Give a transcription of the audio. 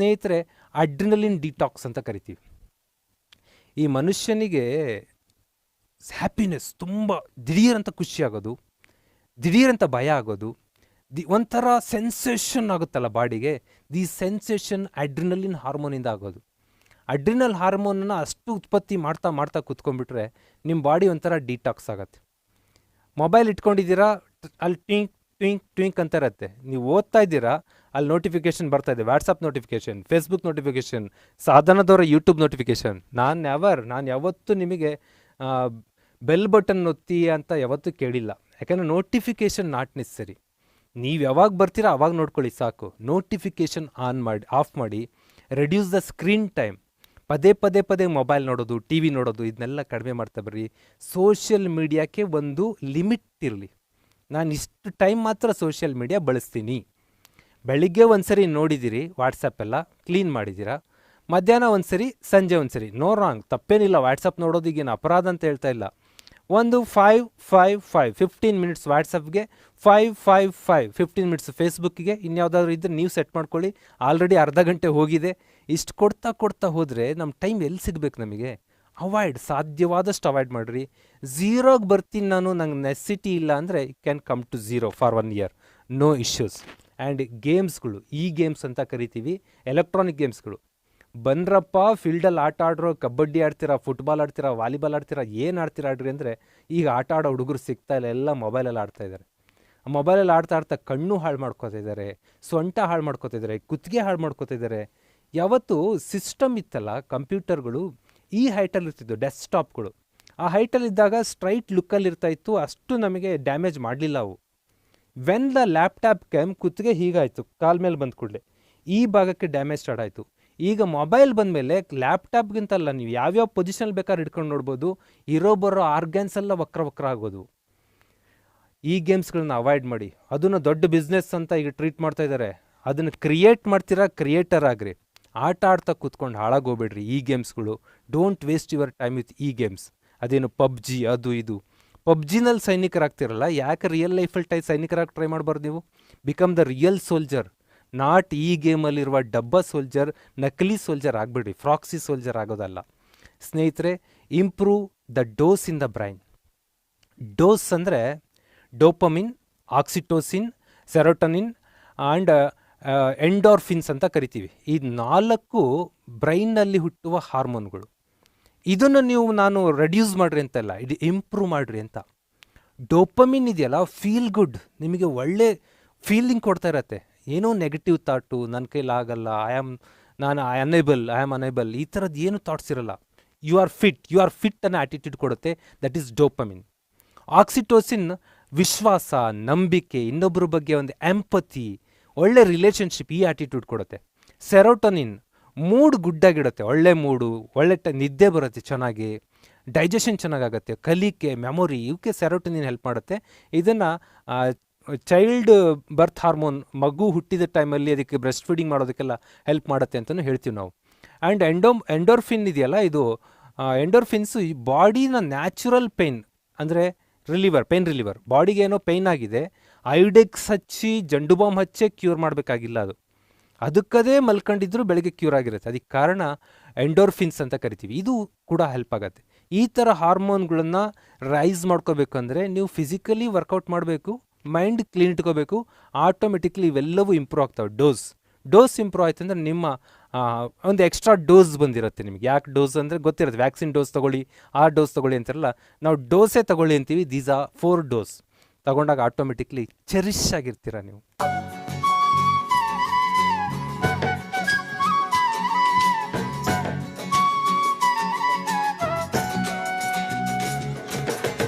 ಸ್ನೇಹಿತರೆ, adrenaline detox ಅಂತ ಕರಿತೀವಿ. ಈ ಮನುಷ್ಯನಿಗೆ ಹ್ಯಾಪಿನೆಸ್ ತುಂಬ ದಿಢೀರಂತ ಖುಷಿ ಆಗೋದು ದಿಢೀರಂತ ಭಯ ಆಗೋದು, ದಿ ಒಂಥರ ಸೆನ್ಸೇಷನ್ ಆಗುತ್ತಲ್ಲ ಬಾಡಿಗೆ, ದಿ ಸೆನ್ಸೇಷನ್ ಅಡ್ರಿನಲಿನ್ ಹಾರ್ಮೋನಿಂದ ಆಗೋದು. ಅಡ್ರಿನಲ್ ಹಾರ್ಮೋನನ್ನು ಅಷ್ಟು ಉತ್ಪತ್ತಿ ಮಾಡ್ತಾ ಮಾಡ್ತಾ ಕೂತ್ಕೊಂಡ್ಬಿಟ್ರೆ ನಿಮ್ಮ ಬಾಡಿ ಒಂಥರ ಡಿಟಾಕ್ಸ್ ಆಗುತ್ತೆ. ಮೊಬೈಲ್ ಇಟ್ಕೊಂಡಿದ್ದೀರಾ ಅಲ್ಲಿ ಟ್ವಿಂಕ್ ಟ್ವಿಂಕ್ ಟ್ವಿಂಕ್ ಅಂತ ಇರುತ್ತೆ ನೀವು ಓದ್ತಾ ಇದ್ದೀರಾ, ಅಲ್ಲಿ ನೋಟಿಫಿಕೇಶನ್ ಬರ್ತಾ ಇದೆ. ವಾಟ್ಸಪ್ ನೋಟಿಫಿಕೇಶನ್ ಫೇಸ್ಬುಕ್ ನೋಟಿಫಿಕೇಶನ್ ಸಾಧನದವರ ಯೂಟ್ಯೂಬ್ ನೋಟಿಫಿಕೇಶನ್ ನಾನು ಯಾವರ್, ನಾನು ಯಾವತ್ತೂ ನಿಮಗೆ ಬೆಲ್ ಬಟನ್ ಒತ್ತಿ ಅಂತ ಯಾವತ್ತೂ ಕೇಳಿಲ್ಲ. ಯಾಕಂದರೆ ನೋಟಿಫಿಕೇಶನ್ ನಾಟ್ ನೆಸರಿ ನೀವು ಯಾವಾಗ ಬರ್ತೀರಾ, ಅವಾಗ ನೋಡ್ಕೊಳ್ಳಿ, ಸಾಕು. ನೋಟಿಫಿಕೇಶನ್ ಆನ್ ಮಾಡಿ ಆಫ್ ಮಾಡಿ ರೆಡ್ಯೂಸ್ ದ ಸ್ಕ್ರೀನ್ ಟೈಮ್ ಪದೇ ಪದೇ ಪದೇ ಮೊಬೈಲ್ ನೋಡೋದು ಟಿ ವಿ ನೋಡೋದು, ಇದನ್ನೆಲ್ಲ ಕಡಿಮೆ ಮಾಡ್ತಾ ಬರ್ರಿ. ಸೋಷಿಯಲ್ ಮೀಡಿಯಾಕ್ಕೆ ಒಂದು ಲಿಮಿಟ್ ಇರಲಿ. ನಾನು ಇಷ್ಟು ಟೈಮ್ ಮಾತ್ರ ಸೋಷಿಯಲ್ ಮೀಡಿಯಾ ಬಳಸ್ತೀನಿ. ಬೆಳಿಗ್ಗೆ ಒಂದು ಸರಿ ನೋಡಿದ್ದೀರಿ ವಾಟ್ಸಪ್ ಎಲ್ಲ ಕ್ಲೀನ್ ಮಾಡಿದ್ದೀರಾ? ಮಧ್ಯಾಹ್ನ ಒಂದು ಸರಿ ಸಂಜೆ ಒಂದು ಸರಿ ನೋ ರಾಂಗ್ ತಪ್ಪೇನಿಲ್ಲ ವಾಟ್ಸಪ್ ನೋಡೋದಿಗೇನು ಅಪರಾಧ ಅಂತ ಹೇಳ್ತಾ ಇಲ್ಲ. ಒಂದು five five five fifteen minutes ವಾಟ್ಸಪ್ಗೆ five five five fifteen minutes ಫೇಸ್ಬುಕ್ಕಿಗೆ ಇನ್ಯಾವುದಾದ್ರು ಇದ್ದರೆ ನೀವು ಸೆಟ್ ಮಾಡ್ಕೊಳ್ಳಿ. ಆಲ್ರೆಡಿ ಅರ್ಧ ಗಂಟೆ ಹೋಗಿದೆ. ಇಷ್ಟು ಕೊಡ್ತಾ ಕೊಡ್ತಾ ಹೋದರೆ ನಮ್ಮ ಟೈಮ್ ಎಲ್ಲಿ ಸಿಗಬೇಕು ನಮಗೆ? ಅವಾಯ್ಡ್ ಸಾಧ್ಯವಾದಷ್ಟು ಅವಾಯ್ಡ್ ಮಾಡಿರಿ. ಝೀರೋಗೆ ಬರ್ತೀನಿ ನಾನು, ನಂಗೆ ನೆಸಿಟಿ ಇಲ್ಲ ಅಂದರೆ can come to zero for one year no issues and ಗೇಮ್ಸ್ಗಳು ಈ ಗೇಮ್ಸ್ ಅಂತ ಕರಿತೀವಿ ಎಲೆಕ್ಟ್ರಾನಿಕ್ ಗೇಮ್ಸ್ಗಳು ಬಂದ್ರಪ್ಪ ಫೀಲ್ಡಲ್ಲಿ ಆಟ ಆಡ್ರೋ, ಕಬಡ್ಡಿ ಆಡ್ತೀರಾ ಫುಟ್ಬಾಲ್ ಆಡ್ತೀರಾ ವಾಲಿಬಾಲ್ ಆಡ್ತೀರಾ, ಏನು ಆಡ್ತೀರಾ ಆಡ್ರಿ ಅಂದರೆ, ಈಗ ಆಟ ಆಡೋ ಹುಡುಗರು ಸಿಗ್ತಾ ಇಲ್ಲ, ಎಲ್ಲ ಮೊಬೈಲಲ್ಲಿ ಆಡ್ತಾ ಇದ್ದಾರೆ ಮೊಬೈಲಲ್ಲಿ ಆಡ್ತಾ ಆಡ್ತಾ ಕಣ್ಣು ಹಾಳು ಮಾಡ್ಕೋತಾ ಇದ್ದಾರೆ ಸೊಂಟ ಹಾಳು ಮಾಡ್ಕೋತಿದ್ದಾರೆ ಕುತ್ತಿಗೆ ಹಾಳು ಮಾಡ್ಕೋತಿದ್ದಾರೆ ಯಾವತ್ತು ಸಿಸ್ಟಮ್ ಇತ್ತಲ್ಲ ಕಂಪ್ಯೂಟರ್ಗಳು ಈ ಹೈಟಲ್ಲಿ ಇರ್ತಿದ್ದು ಡೆಸ್ಕ್ಟಾಪ್ಗಳು ಆ ಹೈಟಲ್ಲಿದ್ದಾಗ ಸ್ಟ್ರೈಟ್ ಲುಕ್ಕಲ್ಲಿ ಇರ್ತಾ ಇತ್ತು, ಅಷ್ಟು ನಮಗೆ ಡ್ಯಾಮೇಜ್ ಮಾಡಲಿಲ್ಲ ಅವು. ವೆನ್ ದ ಲ್ಯಾಪ್ಟಾಪ್ ಕ್ಯಾಮ್ ಕುತ್ತಿಗೆ ಹೀಗಾಯಿತು, ಕಾಲ ಮೇಲೆ ಬಂದ ಕೂಡಲೇ. ಈ ಭಾಗಕ್ಕೆ ಡ್ಯಾಮೇಜ್ ಸ್ಟಾರ್ಟ್ ಆಯಿತು. ಈಗ ಮೊಬೈಲ್ ಬಂದಮೇಲೆ ಲ್ಯಾಪ್ಟಾಪ್ಗಿಂತಲ್ಲ ನೀವು ಯಾವ್ಯಾವ ಪೊಸಿಷನ್ ಬೇಕಾದ್ರೆ ಹಿಡ್ಕೊಂಡು ನೋಡ್ಬೋದು, ಇರೋ ಬರೋ ಆರ್ಗ್ಯಾನ್ಸ್ ಎಲ್ಲ ವಕ್ರ ವಕ್ರ ಆಗೋದು. ಈ ಗೇಮ್ಸ್ಗಳನ್ನ ಅವಾಯ್ಡ್ ಮಾಡಿ. ಅದನ್ನು ದೊಡ್ಡ ಬಿಸ್ನೆಸ್ ಅಂತ ಈಗ ಟ್ರೀಟ್ ಮಾಡ್ತಾ ಇದ್ದಾರೆ ಅದನ್ನು ಕ್ರಿಯೇಟ್ ಮಾಡ್ತೀರಾ ಕ್ರಿಯೇಟರ್ ಆಗ್ರಿ. ಆಟ ಆಡ್ತಾ ಕೂತ್ಕೊಂಡು ಹಾಳಾಗೋಗ್ಬೇಡ್ರಿ ಈ ಗೇಮ್ಸ್ಗಳು. Don't waste your time with ಈ ಗೇಮ್ಸ್. ಅದೇನು ಪಬ್ಜಿ, ಅದು ಇದು. ಪಬ್ಜಿನಲ್ಲಿ ಸೈನಿಕರಾಗ್ತಿರಲ್ಲ, ಯಾಕೆ ರಿಯಲ್ ಲೈಫಲ್ಲಿ ಟೈ ಸೈನಿಕರಾಗಿ ಟ್ರೈ ಮಾಡಬಾರ್ದು ನೀವು? Become the real soldier not ಈ ಗೇಮಲ್ಲಿರುವ ಡಬ್ಬ ಸೋಲ್ಜರ್ ನಕಲಿ ಸೋಲ್ಜರ್ ಆಗಬೇಡ್ರಿ. ಫ್ರಾಕ್ಸಿ ಸೋಲ್ಜರ್ ಆಗೋದಲ್ಲ. ಸ್ನೇಹಿತರೆ improve the dose in the brain dose ಅಂದರೆ dopamine oxytocin serotonin and endorphins ಅಂತ ಕರಿತೀವಿ. ಈ ನಾಲ್ಕು ಬ್ರೈನಲ್ಲಿ ಹುಟ್ಟುವ ಹಾರ್ಮೋನ್ಗಳು. ಇದನ್ನು ನೀವು ನಾನು ರೆಡ್ಯೂಸ್ ಮಾಡಿರಿ ಅಂತಲ್ಲ, ಇದು ಇಂಪ್ರೂವ್ ಮಾಡಿರಿ ಅಂತ. ಡೋಪಮಿನ್ ಇದೆಯಲ್ಲ, ಫೀಲ್ ಗುಡ್, ನಿಮಗೆ ಒಳ್ಳೆ ಫೀಲಿಂಗ್ ಕೊಡ್ತಾ ಇರತ್ತೆ. ಏನೋ ನೆಗೆಟಿವ್ ಥಾಟು, ನನ್ನ ಕೈಲಿ ಆಗಲ್ಲ, ಐ ಆಮ್, ನಾನು I unable, I am unable, ಈ ಥರದ್ದು ಏನು ಥಾಟ್ಸ್ ಇರಲ್ಲ. You are fit, you are fit ಅನ್ನೋ ಆ್ಯಟಿಟ್ಯೂಡ್ ಕೊಡುತ್ತೆ, ದಟ್ ಈಸ್ ಡೋಪಮಿನ್. ಆಕ್ಸಿಟೋಸಿನ್, ವಿಶ್ವಾಸ, ನಂಬಿಕೆ ಇನ್ನೊಬ್ಬರ ಬಗ್ಗೆ ಒಂದು ಎಂಪತಿ ಒಳ್ಳೆ ರಿಲೇಷನ್ಶಿಪ್ ಈ ಆ್ಯಟಿಟ್ಯೂಡ್ ಕೊಡುತ್ತೆ. ಸೆರೋಟೊನಿನ್ ಮೂಡ್ ಗುಡ್ಡಾಗಿಡುತ್ತೆ. ಒಳ್ಳೆ ಮೂಡು, ಒಳ್ಳೆ ಟ ನಿದ್ದೆ ಬರುತ್ತೆ ಚೆನ್ನಾಗಿ ಡೈಜೆಷನ್ ಚೆನ್ನಾಗಾಗುತ್ತೆ, ಕಲಿಕೆ ಮೆಮೊರಿ ಇವಕ್ಕೆ ಸೆರೋಟೋನಿನ್ ಹೆಲ್ಪ್ ಮಾಡುತ್ತೆ. ಇದನ್ನು ಚೈಲ್ಡ್ ಬರ್ತ್ ಹಾರ್ಮೋನ್ ಮಗು ಹುಟ್ಟಿದ ಟೈಮಲ್ಲಿ ಅದಕ್ಕೆ ಬ್ರೆಸ್ಟ್ ಫೀಡಿಂಗ್ ಮಾಡೋದಕ್ಕೆಲ್ಲ ಹೆಲ್ಪ್ ಮಾಡುತ್ತೆ ಅಂತಲೂ ಹೇಳ್ತೀವಿ ನಾವು. ಆ್ಯಂಡ್ ಎಂಡೋ ಎಂಡೋರ್ಫಿನ್ ಇದೆಯಲ್ಲ ಇದು ಎಂಡೋರ್ಫಿನ್ಸು ಈ ಬಾಡಿನ ನ್ಯಾಚುರಲ್ ಪೇಯ್ನ್ ಅಂದರೆ ರಿಲೀವರ್ ಪೇನ್ ರಿಲೀವರ್ ಬಾಡಿಗೆ ಏನೋ ಪೇಯ್ನ್ ಆಗಿದೆ. ಐಡೆಕ್ಸ್ ಹಚ್ಚಿ ಜಂಡು ಬಾಂಬ್ ಹಚ್ಚೇ ಕ್ಯೂರ್ ಮಾಡಬೇಕಾಗಿಲ್ಲ ಅದು. ಅದಕ್ಕದೇ ಮಲ್ಕೊಂಡಿದ್ರು ಬೆಳಗ್ಗೆ ಕ್ಯೂರ್ ಆಗಿರುತ್ತೆ. ಅದಕ್ಕೆ ಕಾರಣ ಎಂಡೋರ್ಫಿನ್ಸ್ ಅಂತ ಕರಿತೀವಿ. ಇದು ಕೂಡ ಹೆಲ್ಪ್ ಆಗುತ್ತೆ. ಈ ಥರ ಹಾರ್ಮೋನ್ಗಳನ್ನು ರೈಸ್ ಮಾಡ್ಕೋಬೇಕು ಅಂದರೆ ನೀವು ಫಿಸಿಕಲಿ ವರ್ಕೌಟ್ ಮಾಡಬೇಕು, ಮೈಂಡ್ ಕ್ಲೀನ್ ಇಟ್ಕೋಬೇಕು, ಆಟೋಮೆಟಿಕ್ಲಿ ಇವೆಲ್ಲವೂ ಇಂಪ್ರೂವ್ ಆಗ್ತವೆ. ಡೋಸ್. ಡೋಸ್ ಇಂಪ್ರೂವ್ ಆಯ್ತು ಅಂದರೆ ನಿಮ್ಮ ಒಂದು ಎಕ್ಸ್ಟ್ರಾ ಡೋಸ್ ಬಂದಿರುತ್ತೆ ನಿಮಗೆ. ಯಾಕೆ ಡೋಸ್ ಅಂದರೆ ಗೊತ್ತಿರುತ್ತೆ. ವ್ಯಾಕ್ಸಿನ್ ಡೋಸ್ ತಗೊಳ್ಳಿ, ಆ ಡೋಸ್ ತೊಗೊಳ್ಳಿ ಅಂತಾರಲ್ಲ. ನಾವು ಡೋಸೇ ತಗೊಳ್ಳಿ ಅಂತೀವಿ. These are four dose. ತಗೊಂಡಾಗ ಆಟೋಮೆಟಿಕ್ಲಿ ಚೆರಿಶ್ ಆಗಿರ್ತೀರ ನೀವು?